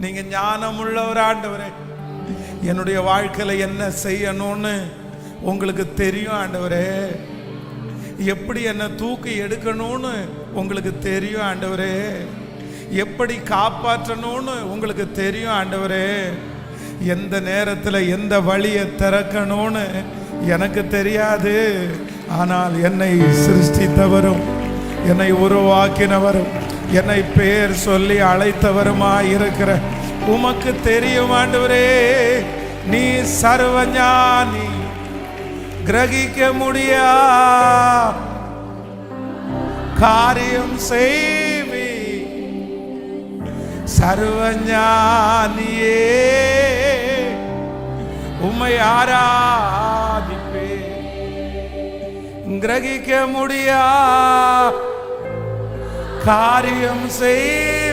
நீங்க ஞானம் உள்ளவர் ஆண்டவரே. என்னுடைய வாழ்க்கையில என்ன செய்யணும்னு உங்களுக்கு தெரியும் ஆண்டவரே. எப்படி என்னை தூக்கி எடுக்கணும்னு உங்களுக்கு தெரியும் ஆண்டவரே. எப்படி காப்பாற்றணும்னு உங்களுக்கு தெரியும் ஆண்டவரே. எந்த நேரத்தில் எந்த வழியை திறக்கணும்னு எனக்கு தெரியாது. ஆனால் என்னை சிருஷ்டித்தவரும் என்னை உருவாக்கினவரும் என்னை பேர் சொல்லி அழைத்தவருமா இருக்கிற உமக்கு தெரியும் ஆண்டவரே. நீ சர்வஞானி. கிரகிக்க முடியா? காரியம் செய்வி. சர்வஞானியே. உம்மை ஆராதிப்பே கிரகிக்க முடியா? காரியம் செய்.